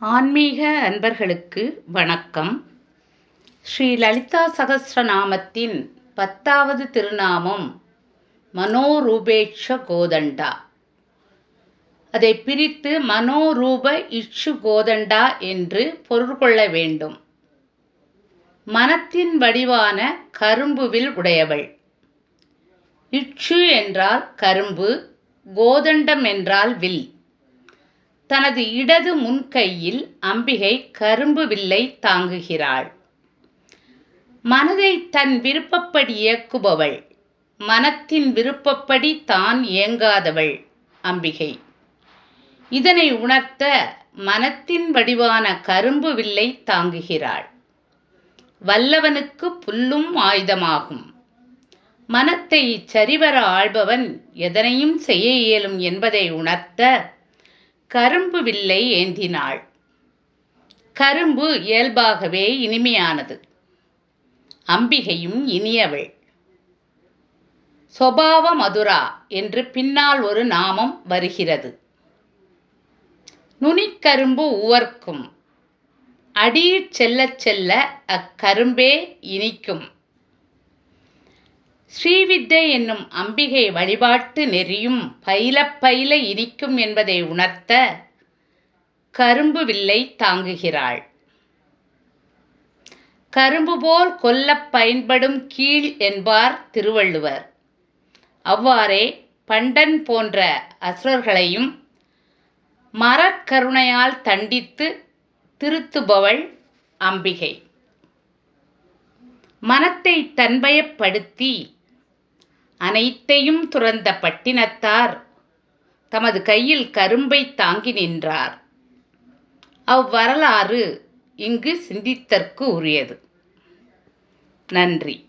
ஆன்மீக அன்பர்களுக்கு வணக்கம். ஸ்ரீ லலிதா சகசிரநாமத்தின் பத்தாவது திருநாமம் மனோரூபேட்ச கோதண்டா. அதை பிரித்து மனோரூப இச்சு கோதண்டா என்று பொருள் கொள்ள வேண்டும். மனத்தின் வடிவான கரும்புவில் உடையவள். இச்சு என்றால் கரும்பு கோதண்டம் என்றால் வில். தனது இடது முன்கையில் அம்பிகை கரும்பு வில்லை தாங்குகிறாள். மனதை தன் விருப்பப்படி இயக்குபவள். மனத்தின் விருப்பப்படி தான் இயங்காதவள் அம்பிகை. இதனை உணர்த்த மனத்தின் வடிவான கரும்பு வில்லை தாங்குகிறாள். வல்லவனுக்கு புல்லும் ஆயுதமாகும். மனத்தை சரிவர ஆள்பவன் எதனையும் செய்ய இயலும் என்பதை உணர்த்த கரும்பு வில்லை ஏந்தினாள். கரும்பு இயல்பாகவே இனிமையானது. அம்பிகையும் இனியவள். சொபாவ மதுரா என்று பின்னால் ஒரு நாமம் வருகிறது. நுனிக்கரும்பு உவர்க்கும். அடியிற் செல்லச் செல்ல அக்கரும்பே இனிக்கும். ஸ்ரீவித்தை என்னும் அம்பிகை வழிபாட்டு நெறியும் பயில பயில இனிக்கும் என்பதை உணர்த்த கரும்பு வில்லை தாங்குகிறாள். கரும்பு போல் கொல்லப் பயன்படும் கீழ் என்பார் திருவள்ளுவர். அவ்வாறே பண்டன் போன்ற அசுரர்களையும் மரக்கருணையால் தண்டித்து திருத்துபவள் அம்பிகை. மனத்தை தன்மயப்படுத்தி அனைத்தையும் துறந்த பட்டினத்தார் தமது கையில் கரும்பை தாங்கி நின்றார். அவ்வரலாறு இங்கு சிந்தித்தற்கு உரியது. நன்றி.